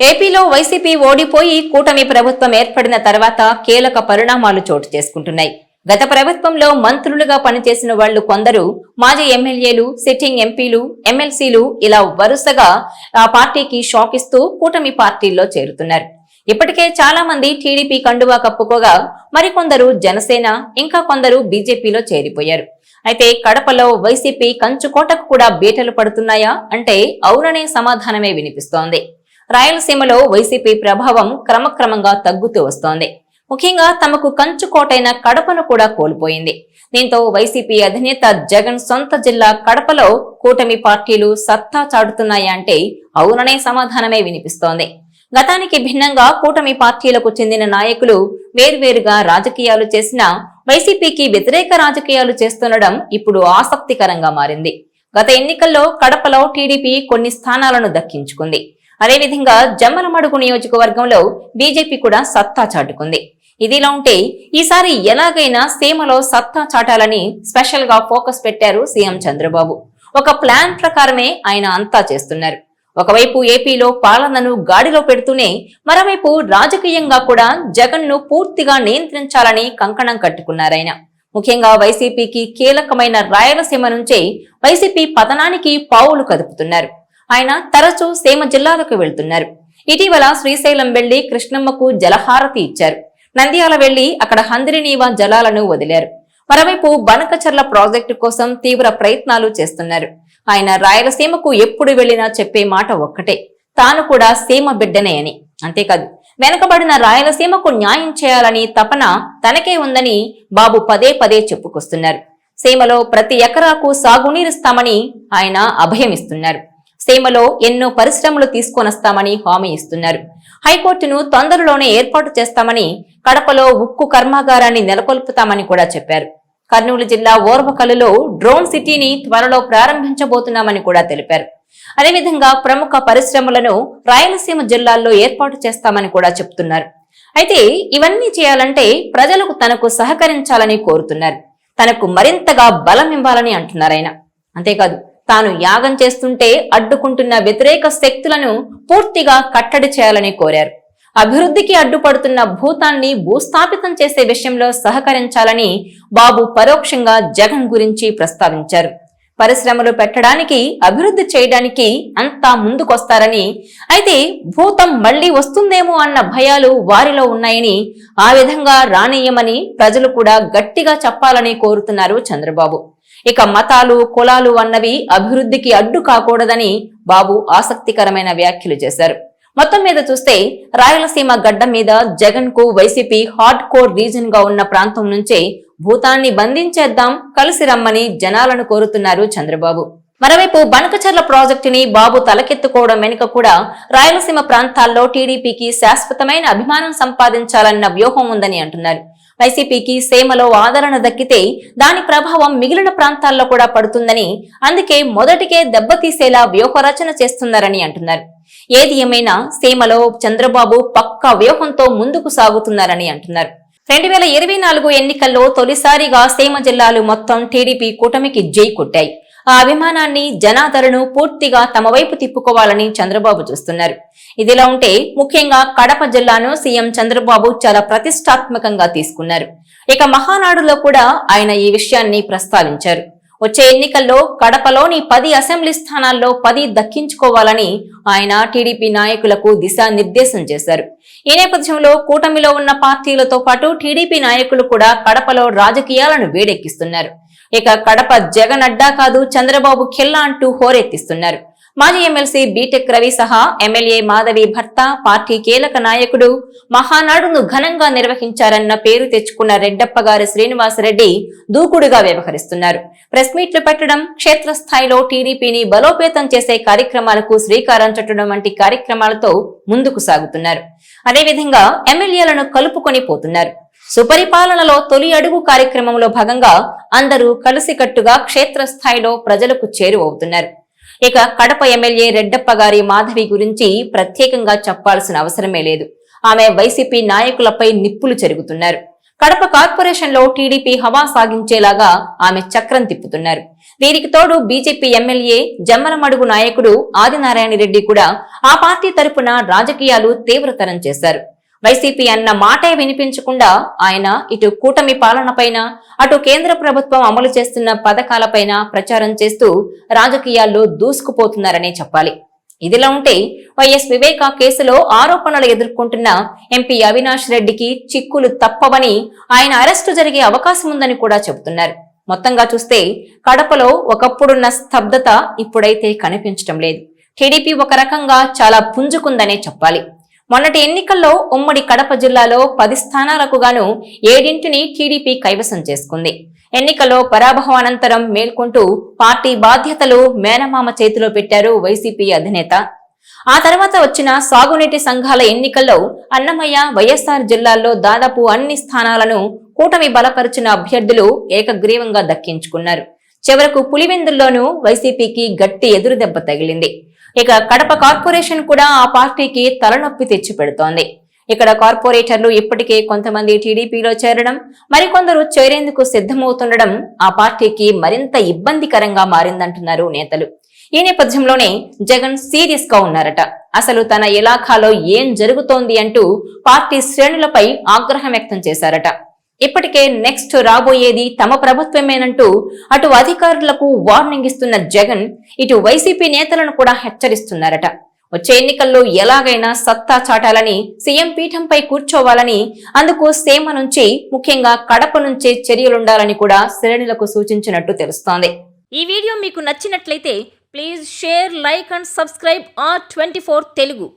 ఏపీలో వైసీపీ ఓడిపోయి కూటమి ప్రభుత్వం ఏర్పడిన తర్వాత కీలక పరిణామాలు చోటు చేసుకుంటున్నాయి. గత ప్రభుత్వంలో మంత్రులుగా పనిచేసిన వాళ్ళు కొందరు మాజీ ఎమ్మెల్యేలు సిట్టింగ్ ఎంపీలు ఎమ్మెల్సీలు ఇలా వరుసగా ఆ పార్టీకి షాక్ ఇస్తూ కూటమి పార్టీల్లో చేరుతున్నారు. ఇప్పటికే చాలా మంది టీడీపీ కండువా కప్పుకోగా మరికొందరు జనసేన ఇంకా కొందరు బీజేపీలో చేరిపోయారు. అయితే కడపలో వైసీపీ కంచుకోటకు కూడా బీటలు పడుతున్నాయా అంటే అవుననే సమాధానమే వినిపిస్తోంది. రాయలసీమలో వైసీపీ ప్రభావం క్రమక్రమంగా తగ్గుతూ వస్తోంది. ముఖ్యంగా తమకు కంచుకోటైన కడపను కూడా కోల్పోయింది. దీంతో వైసీపీ అధినేత జగన్ సొంత జిల్లా కడపలో కూటమి పార్టీలు సత్తా చాటుతున్నాయంటే అవుననే సమాధానమే వినిపిస్తోంది. గతానికి భిన్నంగా కూటమి పార్టీలకు చెందిన నాయకులు వేర్వేరుగా రాజకీయాలు చేసినా వైసీపీకి వ్యతిరేక రాజకీయాలు చేస్తుండడం ఇప్పుడు ఆసక్తికరంగా మారింది. గత ఎన్నికల్లో కడపలో టీడీపీ కొన్ని స్థానాలను దక్కించుకుంది. అదేవిధంగా జమ్మలమడుగు నియోజకవర్గంలో బీజేపీ కూడా సత్తా చాటుకుంది. ఇదిలా ఉంటే ఈసారి ఎలాగైనా సీమలో సత్తా చాటాలని స్పెషల్గా ఫోకస్ పెట్టారు సీఎం చంద్రబాబు. ఒక ప్లాన్ ప్రకారమే ఆయన అంతా చేస్తున్నారు. ఒకవైపు ఏపీలో పాలనను గాడిలో పెడుతూనే మరోవైపు రాజకీయంగా కూడా జగన్ను పూర్తిగా నియంత్రించాలని కంకణం కట్టుకున్నారాయన ముఖ్యంగా వైసీపీకి కీలకమైన రాయలసీమ నుంచే వైసీపీ పతనానికి పావులు కదుపుతున్నారు. ఆయన తరచూ సీమ జిల్లాలకు వెళ్తున్నారు. ఇటీవల శ్రీశైలం వెళ్ళి కృష్ణమ్మకు జలహారతి ఇచ్చారు. నంద్యాల వెళ్ళి అక్కడ హందిరినీవ జలాలను వదిలారు. మరోవైపు బనకచర్ల ప్రాజెక్టు కోసం తీవ్ర ప్రయత్నాలు చేస్తున్నారు. ఆయన రాయలసీమకు ఎప్పుడు వెళ్ళినా చెప్పే మాట ఒక్కటే. తాను కూడా సీమ బిడ్డనే అని. అంతేకాదు వెనకబడిన రాయలసీమకు న్యాయం చేయాలని తపన తనకే ఉందని బాబు పదే పదే చెప్పుకొస్తున్నారు. సీమలో ప్రతి ఎకరాకు సాగునీరుస్తామని ఆయన అభయమిస్తున్నారు. సీమలో ఎన్నో పరిశ్రమలు తీసుకొనొస్తామని హామీ ఇస్తున్నారు. హైకోర్టును తొందరలోనే ఏర్పాటు చేస్తామని కడపలో ఉక్కు కర్మాగారాన్ని నెలకొల్పుతామని కూడా చెప్పారు. కర్నూలు జిల్లా ఓర్వకలులో డ్రోన్ సిటీని త్వరలో ప్రారంభించబోతున్నామని కూడా తెలిపారు. అదేవిధంగా ప్రముఖ పరిశ్రమలను రాయలసీమ జిల్లాల్లో ఏర్పాటు చేస్తామని కూడా చెప్తున్నారు. అయితే ఇవన్నీ చేయాలంటే ప్రజలకు తనకు సహకరించాలని కోరుతున్నారు. తనకు మరింతగా బలం ఇవ్వాలని అంటున్నారు ఆయన. అంతేకాదు తాను యాగం చేస్తుంటే అడ్డుకుంటున్న వ్యతిరేక శక్తులను పూర్తిగా కట్టడి చేయాలని కోరారు. అభివృద్ధికి అడ్డుపడుతున్న భూతాన్ని భూస్థాపితం చేసే విషయంలో సహకరించాలని బాబు పరోక్షంగా జగన్ గురించి ప్రస్తావించారు. పరిశ్రమలు పెట్టడానికి అభివృద్ధి చేయడానికి అంతా ముందుకొస్తారని అయితే భూతం మళ్ళీ వస్తుందేమో అన్న భయాలు వారిలో ఉన్నాయని ఆ విధంగా రానియమని ప్రజలు కూడా గట్టిగా చెప్పాలని కోరుతున్నారు చంద్రబాబు. ఇక మతాలు కులాలు అన్నవి అభివృద్ధికి అడ్డు కాకూడదని బాబు ఆసక్తికరమైన వ్యాఖ్యలు చేశారు. మొత్తం మీద చూస్తే రాయలసీమ గడ్డ మీద జగన్కు వైసీపీ హార్డ్ కోర్ రీజన్గా ఉన్న ప్రాంతం నుంచే భూతాన్ని బంధించేద్దాం కలిసి రమ్మని జనాలను కోరుతున్నారు చంద్రబాబు. మరోవైపు బనకచర్ల ప్రాజెక్టుని బాబు తలకెత్తుకోవడం వెనుక కూడా రాయలసీమ ప్రాంతాల్లో టీడీపీకి శాశ్వతమైన అభిమానం సంపాదించాలన్న వ్యూహం ఉందని అంటున్నారు. వైసీపీకి సేమలో ఆదరణ దక్కితే దాని ప్రభావం మిగిలిన ప్రాంతాల్లో కూడా పడుతుందని అందుకే మొదటికే దెబ్బతీసేలా వ్యూహరచన చేస్తున్నారని అంటున్నారు. ఏది ఏమైనా సీమలో చంద్రబాబు పక్క వ్యూహంతో ముందుకు సాగుతున్నారని అంటున్నారు. రెండు వేల ఇరవై నాలుగు ఎన్నికల్లో తొలిసారిగా సీమ జిల్లాలు మొత్తం టీడీపీ కూటమికి జై కొట్టాయి. ఆ అభిమానాన్ని జనాదరణను పూర్తిగా తమ వైపు తిప్పుకోవాలని చంద్రబాబు చూస్తున్నారు. ఇదిలా ఉంటే ముఖ్యంగా కడప జిల్లాను సీఎం చంద్రబాబు చాలా ప్రతిష్టాత్మకంగా తీసుకున్నారు. ఇక మహానాడులో కూడా ఆయన ఈ విషయాన్ని ప్రస్తావించారు. వచ్చే ఎన్నికల్లో కడపలోని పది అసెంబ్లీ స్థానాల్లో పది దక్కించుకోవాలని ఆయన టీడీపీ నాయకులకు దిశానిర్దేశం చేశారు. ఈ నేపథ్యంలో కూటమిలో ఉన్న పార్టీలతో పాటు టీడీపీ నాయకులు కూడా కడపలో రాజకీయాలను వేడెక్కిస్తున్నారు. ఇక కడప జగన్ అడ్డా కాదు చంద్రబాబు ఖిల్లా అంటూ హోరెత్తిస్తున్నారు. మాజీ ఎమ్మెల్సీ బీటెక్ రవి సహా ఎమ్మెల్యే మాధవి భర్త పార్టీ కీలక నాయకుడు మహానాడును ఘనంగా నిర్వహించారన్న పేరు తెచ్చుకున్న రెడ్డప్ప గారి శ్రీనివాసరెడ్డి దూకుడుగా వ్యవహరిస్తున్నారు. ప్రెస్ మీట్లు పెట్టడం క్షేత్రస్థాయిలో టీడీపీని బలోపేతం చేసే కార్యక్రమాలకు శ్రీకారం చుట్టడం వంటి కార్యక్రమాలతో ముందుకు సాగుతున్నారు. అదేవిధంగా ఎమ్మెల్యేలను కలుపుకొని పోతున్నారు. సుపరిపాలనలో తొలి అడుగు కార్యక్రమంలో భాగంగా అందరూ కలిసికట్టుగా క్షేత్రస్థాయిలో ప్రజలకు చేరువవుతున్నారు. ఇక కడప ఎమ్మెల్యే రెడ్డప్ప గారి మాధవి గురించి ప్రత్యేకంగా చెప్పాల్సిన అవసరమే లేదు. ఆమె వైసీపీ నాయకులపై నిప్పులు చెరుగుతున్నారు. కడప కార్పొరేషన్లో టీడీపీ హవా సాగించేలాగా ఆమె చక్రం తిప్పుతున్నారు. దీనికి తోడు బీజేపీ ఎమ్మెల్యే జమ్మలమడుగు నాయకుడు ఆదినారాయణ రెడ్డి కూడా ఆ పార్టీ తరపున రాజకీయాలు తీవ్రతరం చేశారు. వైసీపీ అన్న మాటే వినిపించకుండా ఆయన ఇటు కూటమి పాలనపైన అటు కేంద్ర ప్రభుత్వం అమలు చేస్తున్న పథకాలపైన ప్రచారం చేస్తూ రాజకీయాల్లో దూసుకుపోతున్నారనే చెప్పాలి. ఇదిలా ఉంటే వైఎస్ వివేక కేసులో ఆరోపణలు ఎదుర్కొంటున్న ఎంపీ అవినాష్ రెడ్డికి చిక్కులు తప్పవని ఆయన అరెస్టు జరిగే అవకాశం ఉందని కూడా చెబుతున్నారు. మొత్తంగా చూస్తే కడపలో ఒకప్పుడున్న స్తబ్దత ఇప్పుడైతే కనిపించడం లేదు. టీడీపీ ఒక రకంగా చాలా పుంజుకుందనే చెప్పాలి. మొన్నటి ఎన్నికల్లో ఉమ్మడి కడప జిల్లాలో పది స్థానాలకు గాను ఏడింటిని టీడీపీ కైవసం చేసుకుంది. ఎన్నికల్లో పరాభవానంతరం మేల్కొంటూ పార్టీ బాధ్యతలు మేనమామ చేతిలో పెట్టారు వైసీపీ అధినేత. ఆ తర్వాత వచ్చిన సాగునీటి సంఘాల ఎన్నికల్లో అన్నమయ్య వైఎస్ఆర్ జిల్లాల్లో దాదాపు అన్ని స్థానాలను కూటమి బలపరిచిన అభ్యర్థులు ఏకగ్రీవంగా దక్కించుకున్నారు. చివరకు పులివెందుల్లోనూ వైసీపీకి గట్టి ఎదురుదెబ్బ తగిలింది. ఇక కడప కార్పొరేషన్ కూడా ఆ పార్టీకి తలనొప్పి తెచ్చి పెడుతోంది ఇక్కడ కార్పొరేటర్లు ఇప్పటికే కొంతమంది టీడీపీలో చేరడం మరికొందరు చేరేందుకు సిద్ధమవుతుండడం ఆ పార్టీకి మరింత ఇబ్బందికరంగా మారిందంటున్నారు నేతలు. ఈ నేపథ్యంలోనే జగన్ సీరియస్గా ఉన్నారట. అసలు తన ఇలాఖాలో ఏం జరుగుతోంది అంటూ పార్టీ శ్రేణులపై ఆగ్రహం వ్యక్తం చేశారట. ఇప్పటికే నెక్స్ట్ రాబోయేది తమ ప్రభుత్వమేనంటూ అటు అధికారులకు వార్నింగ్ ఇస్తున్న జగన్ ఇటు వైసీపీ నేతలను కూడా హెచ్చరిస్తున్నారట. వచ్చే ఎన్నికల్లో ఎలాగైనా సత్తా చాటాలని సీఎం పీఠంపై కూర్చోవాలని అందుకు సీమ నుంచి ముఖ్యంగా కడప నుంచే చర్యలుండాలని కూడా శ్రేణులకు సూచించినట్టు తెలుస్తోంది. ఈ వీడియో మీకు నచ్చినట్లయితే please share like and subscribe R twenty Telugu.